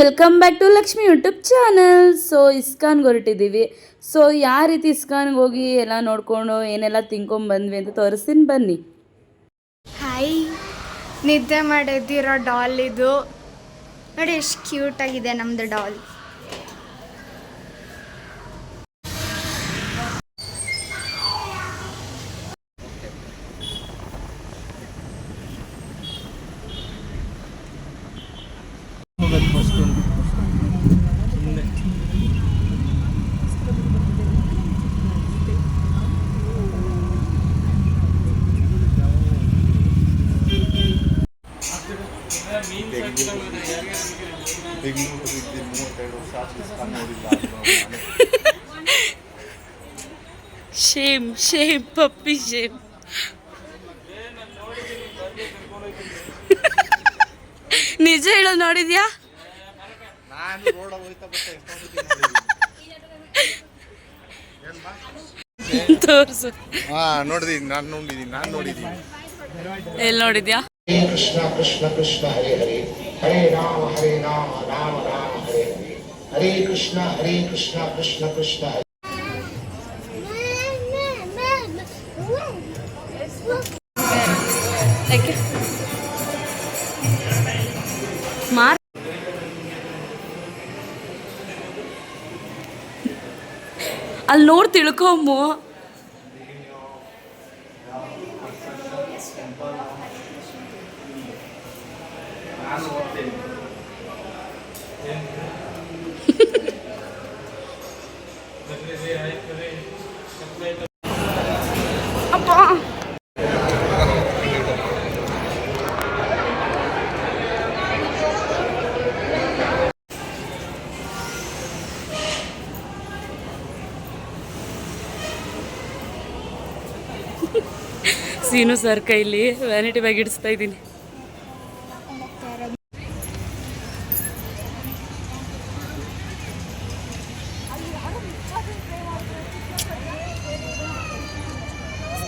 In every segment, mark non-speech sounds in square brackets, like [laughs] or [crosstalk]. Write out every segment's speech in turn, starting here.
Welcome back to Lakshmi YouTube channel so ಇಸ್ಕಾನ್ಗೆ ಹೊರಟಿದ್ದೀವಿ. So ಯಾವ ರೀತಿ ಇಸ್ಕಾನ್ಗೆ ಹೋಗಿ ಎಲ್ಲ ನೋಡಿಕೊಂಡು ಏನೆಲ್ಲ ತಿನ್ಕೊಂಬಂದ್ವಿ ಅಂತ ತೋರಿಸ್ತೀನಿ ಬನ್ನಿ. ಹಾಯ್ ನಿದ್ದೆ ಮಾಡಿದ್ದಿರೋ ಡಾಲ್ ಇದು? ನೋಡಿ, ಎಷ್ಟು ಕ್ಯೂಟಾಗಿದೆ ನಮ್ಮದು doll shame shame puppy shame ನಿಜ ಹೇಳೋ ನೋಡಿದ್ಯಾ? ತೋರ್ಸು. ಹಾ ನೋಡಿದೀನಿ ನಾನು ನೋಡಿದೀನಿ ನಾನು ನೋಡಿದೀನಿ. ಎಲ್ಲಿ ನೋಡಿದ್ಯಾ? ಕೃಷ್ಣ ಕೃಷ್ಣ ಕೃಷ್ಣ ಹರಿ ಹರಿ. ಹರೇ ರಾಮ ಹರೇ ರಾಮ ರಾಮ ರಾಮ, ಹರೇ ಹರೇ. ಕೃಷ್ಣ ಹರೇ ಕೃಷ್ಣ ಕೃಷ್ಣ ಕೃಷ್ಣ, ಹರೇ. ಅಲ್ಲಿ ನೋಡಿ ತಿಳ್ಕೊಮ್ಮು ಅಪ್ಪ ಸೀನು ಸರ್ ಕೈಲಿ ವ್ಯಾನಿಟಿ ಬ್ಯಾಗ್ ಇಡಿಸ್ತಾ ಇದ್ದೀನಿ.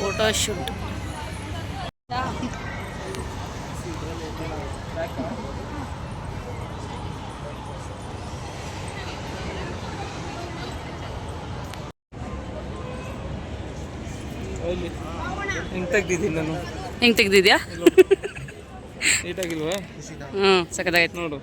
ಫೋಟೋ ಶೂಟ್ ಹೆಂಗ್ ತೆಗ್ದಿದ್ದೀನಿ ನಾನು. ಹೆಂಗ್ ತೆಗ್ದಿದ್ಯಾ? [laughs] ಹ್ಮ್ ಹ್ಞೂ ಸಖತ್ತಾಗೈತೆ. ನೋಡು.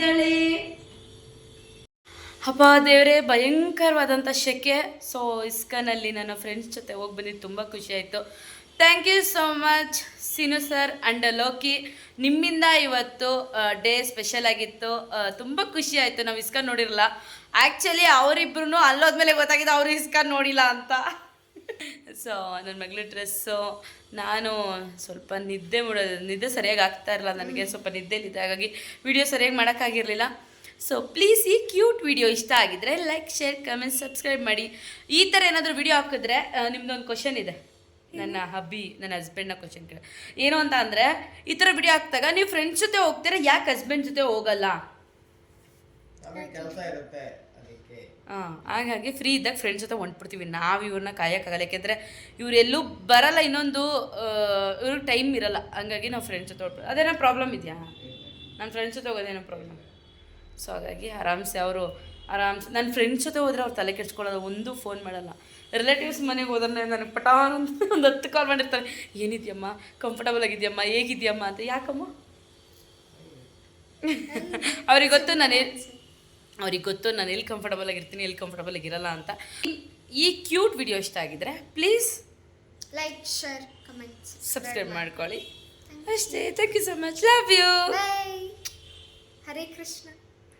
ಭಗವದ್ಗೀತೆ ಅಪ್ಪ ದೇವರೇ ಭಯಂಕರವಾದಂಥ ಶೆಕೆ. ಸೊ ಇಸ್ಕನಲ್ಲಿ ನನ್ನ ಫ್ರೆಂಡ್ಸ್ ಜೊತೆ ಹೋಗಿ ಬಂದಿದ್ದು ತುಂಬ ಖುಷಿ ಆಯಿತು. Thank you so much Seenu sir and Loki. ನಿಮ್ಮಿಂದ ಇವತ್ತು ಡೇ ಸ್ಪೆಷಲ್ ಆಗಿತ್ತು. ತುಂಬ ಖುಷಿ ಆಯಿತು ನಾವು ಇಸ್ಕನ್ ನೋಡಿರಲ್ಲ ಆ್ಯಕ್ಚುಲಿ ಅವರಿಬ್ರು ಅಲ್ಲೋದ್ಮೇಲೆ ಗೊತ್ತಾಗಿದೆ ಅವರು ಇಸ್ಕನ್ ನೋಡಿಲ್ಲ ಅಂತ. ಸೊ ನನ್ನ ಮಗಳ ಡ್ರೆಸ್ಸು ನಾನು ಸ್ವಲ್ಪ ನಿದ್ದೆ ಮಾಡೋದು ನಿದ್ದೆ ಸರಿಯಾಗಿ ಆಗ್ತಾ ಇರಲ್ಲ ನನಗೆ. ಸ್ವಲ್ಪ ನಿದ್ದೆಲಿದೆ ಹಾಗಾಗಿ ವಿಡಿಯೋ ಸರಿಯಾಗಿ ಮಾಡೋಕ್ಕಾಗಿರಲಿಲ್ಲ. ಸೊ ಪ್ಲೀಸ್ ಈ ಕ್ಯೂಟ್ ವಿಡಿಯೋ ಇಷ್ಟ ಆಗಿದ್ರೆ ಲೈಕ್ ಶೇರ್ ಕಮೆಂಟ್ ಸಬ್ಸ್ಕ್ರೈಬ್ ಮಾಡಿ. ಈ ಥರ ಏನಾದರೂ ವಿಡಿಯೋ ಹಾಕಿದ್ರೆ ನಿಮ್ಮದೊಂದು ನಿಮ್ದೊಂದು ಕ್ವಶನ್ ಇದೆ. ನನ್ನ ಹಬ್ಬಿ ನನ್ನ ಹಸ್ಬೆಂಡ್ನ ಕ್ವಶನ್ ಕೇಳಿ. ಏನು ಅಂತ ಅಂದರೆ ಈ ಥರ ವಿಡಿಯೋ ಹಾಕಿದಾಗ ನೀವು ಫ್ರೆಂಡ್ಸ್ ಜೊತೆ ಹೋಗ್ತೀರಾ? ಯಾಕೆ ಹಸ್ಬೆಂಡ್ ಜೊತೆ ಹೋಗಲ್ಲ? ಕೆಲಸ ಇರುತ್ತೆ. ಅದಕ್ಕೆ ಹಾಂ, ಹಾಗಾಗಿ ಫ್ರೀ ಇದ್ದಾಗ ಫ್ರೆಂಡ್ಸ್ ಜೊತೆ ಹೊಂಟ್ಬಿಡ್ತೀವಿ. ನಾವು ಇವ್ರನ್ನ ಕಾಯೋಕ್ಕಾಗಲ್ಲ. ಯಾಕೆಂದರೆ ಇವರೆಲ್ಲೂ ಬರಲ್ಲ, ಇನ್ನೊಂದು ಇವ್ರಿಗೆ ಟೈಮ್ ಇರಲ್ಲ. ಹಂಗಾಗಿ ನಾವು ಫ್ರೆಂಡ್ಸ್ ಜೊತೆ ಹೊಟ್ಬಿಟ್ಟು ಅದೇನೋ ಪ್ರಾಬ್ಲಮ್ ಇದೆಯಾ? ನನ್ನ ಫ್ರೆಂಡ್ಸ್ ಜೊತೆ ಹೋಗೋದೇನೋ ಪ್ರಾಬ್ಲಮ್ ಸೊ ಹಾಗಾಗಿ ಆರಾಮ್ಸೆ ಅವರು, ಆರಾಮ್ಸೆ ನನ್ನ ಫ್ರೆಂಡ್ಸ್ ಜೊತೆ ಹೋದ್ರೆ ಅವ್ರು ತಲೆ ಕೆಡ್ಸ್ಕೊಳ್ಳೋದು, ಒಂದು ಫೋನ್ ಮಾಡಲ್ಲ. ರಿಲೇಟಿವ್ಸ್ ಮನೆಗೆ ಹೋದ್ರೆ ನನಗೆ ಅಂತ ಒಂದು ಹತ್ತು ಕಾಲ್ ಮಾಡಿರ್ತಾರೆ. ಏನಿದೆಯಮ್ಮ? ಕಂಫರ್ಟಬಲ್ ಆಗಿದೆಯಮ್ಮ? ಹೇಗಿದೆಯಮ್ಮ? ಅಂತ. ಯಾಕಮ್ಮ? [laughs] ಅವ್ರಿಗೆ ಗೊತ್ತು, ನಾನು ಅವ್ರಿಗೆ ಗೊತ್ತು ನಾನು ಎಲ್ಲಿ ಕಂಫರ್ಟಬಲ್ ಆಗಿರ್ತೀನಿ ಎಲ್ಲಿ ಕಂಫರ್ಟಬಲ್ ಆಗಿರಲ್ಲ ಅಂತ. ಈ- ಕ್ಯೂಟ್ ವಿಡಿಯೋ ಇಷ್ಟ ಆಗಿದ್ರೆ please like share comment subscribe ಮಾಡ್ಕೊಳ್ಳಿ. ಅಷ್ಟೇ thank you so much love you Hare Krishna.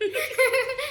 [laughs]